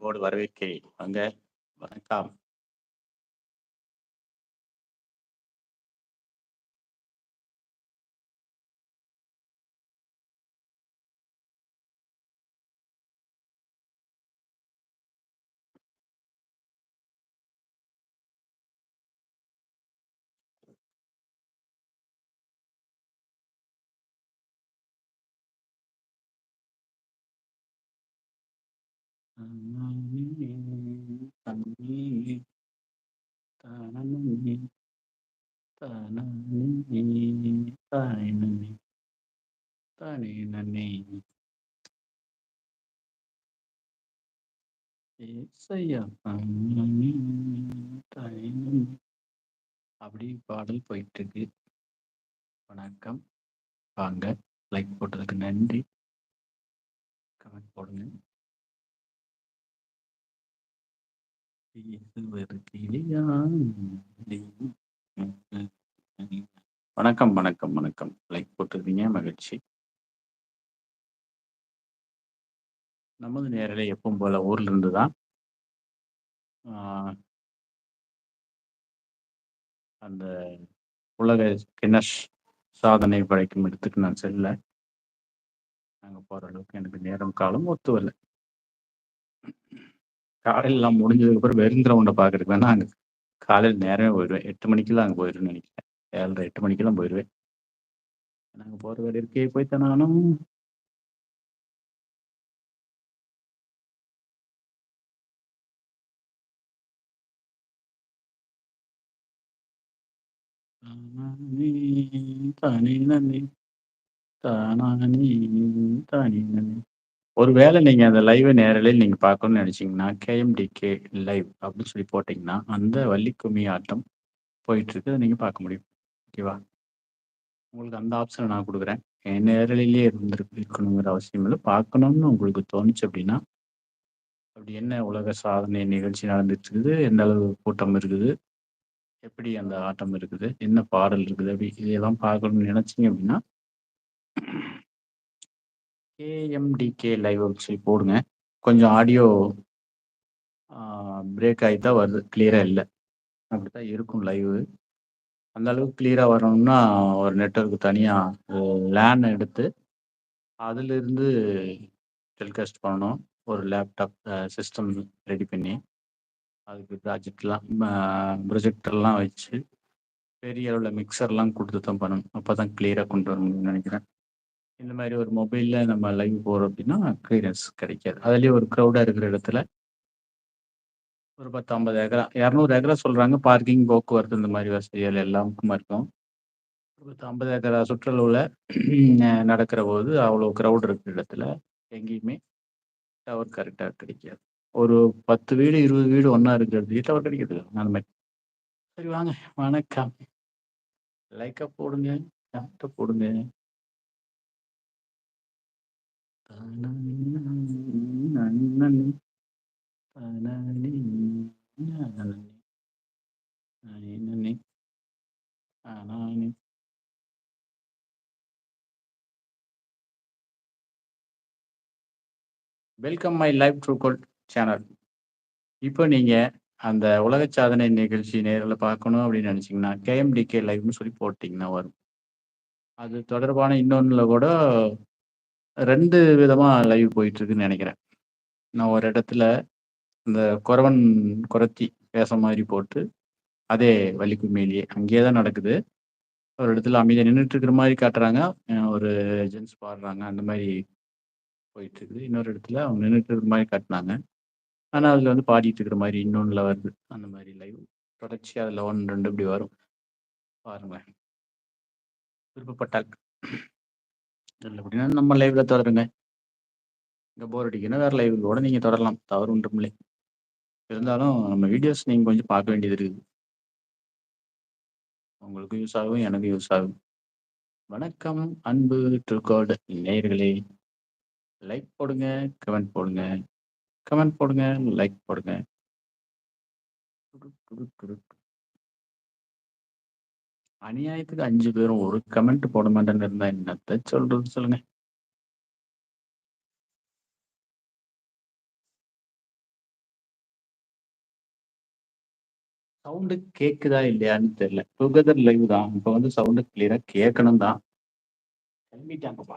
அன்போடு வரவேற்கிறேன். வாங்க. வணக்கம். அப்படி பாடல் போயிட்டு இருக்கு. வணக்கம். வாங்க. லைக் போட்டதுக்கு நன்றி. கமெண்ட் போடுங்க. வணக்கம், வணக்கம், வணக்கம். லைக் போட்டிருக்கீங்க மகிழ்ச்சி. நமது நேரில் எப்பவும் போல ஊர்ல இருந்து தான். அந்த உலக கின்னஸ் சாதனை படைக்கும் இடத்துக்கு நான் செல்ல. அங்க போற அளவுக்கு எனக்கு நேரம், காலம் ஒத்து காலையில் எல்லாம் முடிஞ்சதுக்கு அப்புறம் வெறும் கிரவுண்ட பார்க்கறதுக்கு வேணா அங்க காலையில நேரமே போயிருவேன். 8 மணிக்கெல்லாம் அங்க போயிருவேன்னு நெனைக்கிறேன். 7:30, 8 மணிக்கெல்லாம் போயிருவேன். ஏன்னா போகிற போற வேலை இருக்கே நானும் தானே நன்றி தானா தானே தானே நன்றி ஒருவேளை நீங்க அந்த லைவ நேரலையில் நீங்க பார்க்கணும்னு நெனைச்சீங்கன்னா, கேஎம்டிகே லைவ் அப்படின்னு சொல்லி போட்டீங்கன்னா, அந்த வள்ளி கும்மி ஆட்டம் போயிட்டு இருக்கு. அத நீங்க பார்க்க முடியும். ஓகேவா? உங்களுக்கு அந்த ஆப்ஷன நான் குடுக்குறேன். என் நேரலையிலேயே இருந்திருக்கு இருக்கணுங்கிற அவசியம் இல்ல. பார்க்கணும்னு உங்களுக்கு தோணுச்சு அப்படின்னா அப்படி என்ன உலக சாதனை நிகழ்ச்சி நடந்துட்டு இருக்குது? எந்த அளவு கூட்டம் இருக்குது? எப்படி அந்த ஆட்டம் இருக்குது? என்ன பாடல் இருக்குது? அப்படி இதெல்லாம் பார்க்கணும்னு நெனைச்சீங்க அப்படின்னா கேஎம்டிகே லைவ் அப்படின்னு சொல்லி போடுங்க. கொஞ்சம் ஆடியோ பிரேக் ஆகி தான் வருது. க்ளீயராக இல்லை அப்படி தான் இருக்கும் லைவு. அந்த அளவுக்கு கிளியராக வரணும்னா, ஒரு நெட்ஒர்க் தனியாக லேன் எடுத்து, அதிலிருந்து டெலிகாஸ்ட் பண்ணணும். ஒரு லேப்டாப் சிஸ்டம் ரெடி பண்ணி, அதுக்கு ப்ராஜெக்ட்லாம் ப்ரொஜெக்டர்லாம் வச்சு, பெரிய அளவில் மிக்சர்லாம் கொடுத்து தான் பண்ணணும். அப்போ தான் கிளியராக கொண்டு வர முடியும்னு நினைக்கிறேன் இந்த மாதிரி ஒரு மொபைலில் நம்ம லைவ் போகிறோம் அப்படின்னா, கிளியரன்ஸ் கிடைக்காது. அதுலேயே ஒரு க்ரௌடாக இருக்கிற இடத்துல ஒரு 10, 50 ஏக்கரா 200 ஏக்கரா சொல்கிறாங்க பார்க்கிங், போக்குவரத்து இந்த மாதிரி வசதிகள் எல்லாமுக்குமா இருக்கும். ஒரு 50 ஏக்கரா சுற்றுலாவில் நடக்கிற போது அவ்வளோ க்ரௌட் இருக்கிற இடத்துல எங்கேயுமே டவர் கரெக்டாக கிடைக்காது. ஒரு 10 வீடு, 20 வீடு ஒன்றா இருக்கிறது டவர் கிடைக்கிறது அந்த மாதிரி சரி வாங்க. வணக்கம். லைக்கை போடுங்க. கமெண்ட்டை போடுங்க. Welcome my live true gold channel. இப்போ நீங்க அந்த உலக சாதனை நிகழ்ச்சி நேரில் பார்க்கணும் அப்படின்னு நினச்சிங்கன்னா கேஎம்டிகே லைவ்னு சொல்லி போட்டிங்கன்னா வரும். அது தொடர்பான இன்னொன்னுல கூட 2 விதமா லைவ் போயிட்டு இருக்குன்னு நெனைக்கிறேன். நான் ஒரு இடத்துல இந்த குறவன், குறத்தி வேஷம் மாரி போட்டு, அதே வலிக்குமேலேயே அங்கேயே தான் நடக்குது. ஒரு இடத்துல அமைதியா நின்றுட்டு இருக்கிற மாரி காட்டுறாங்க. அ ஒரு ஜென்ட்ஸ் பாடுறாங்க. அந்த மாரி போயிட்டு இருக்குது. இன்னொரு இடத்துல அவங்க நின்றுட்டு இருக்கிற மாரி காட்டுனாங்க. ஆனா, அதுல வந்து பாடிட்டு இருக்கிற மாரி இன்னொன்னுல வருது. அந்த மாரி லைவ். தொடர்ச்சியா அதுல 1, 2 இப்படி வரும். பாருங்களேன். விருப்பப்பட்டால். இல்லை அப்படின்னா நம்ம லைவ்ல தொடருங்க. இந்த போர் அடிக்குதுன்னா வேற லைவ்ல கூட நீங்க தொடரலாம். தவறு ஒன்றுமில்லை. இருந்தாலும் நம்ம வீடியோஸ் நீங்க கொஞ்சம் பார்க்க வேண்டியது இருக்குது. உங்களுக்கும் யூஸ் ஆகும். எனக்கும் யூஸ் ஆகும். வணக்கம் அன்பு ட்ரூகால்ட் நேயர்களே! லைக் போடுங்க, கமெண்ட் போடுங்க. கமெண்ட் போடுங்க, லைக் போடுங்க. அநியாயத்துக்கு அஞ்சு பேரும் ஒரு கமெண்ட் போட மாட்டேன்னு இருந்தா என்னத்த சொல்றது சொல்லுங்க? சவுண்டு கேக்குதா இல்லையான்னு தெரியல. டுகெதர் லைவ் தான். இப்ப வந்து சவுண்டு கிளியரா கேட்கணும் தான். கிளம்பிட்டாங்கப்பா.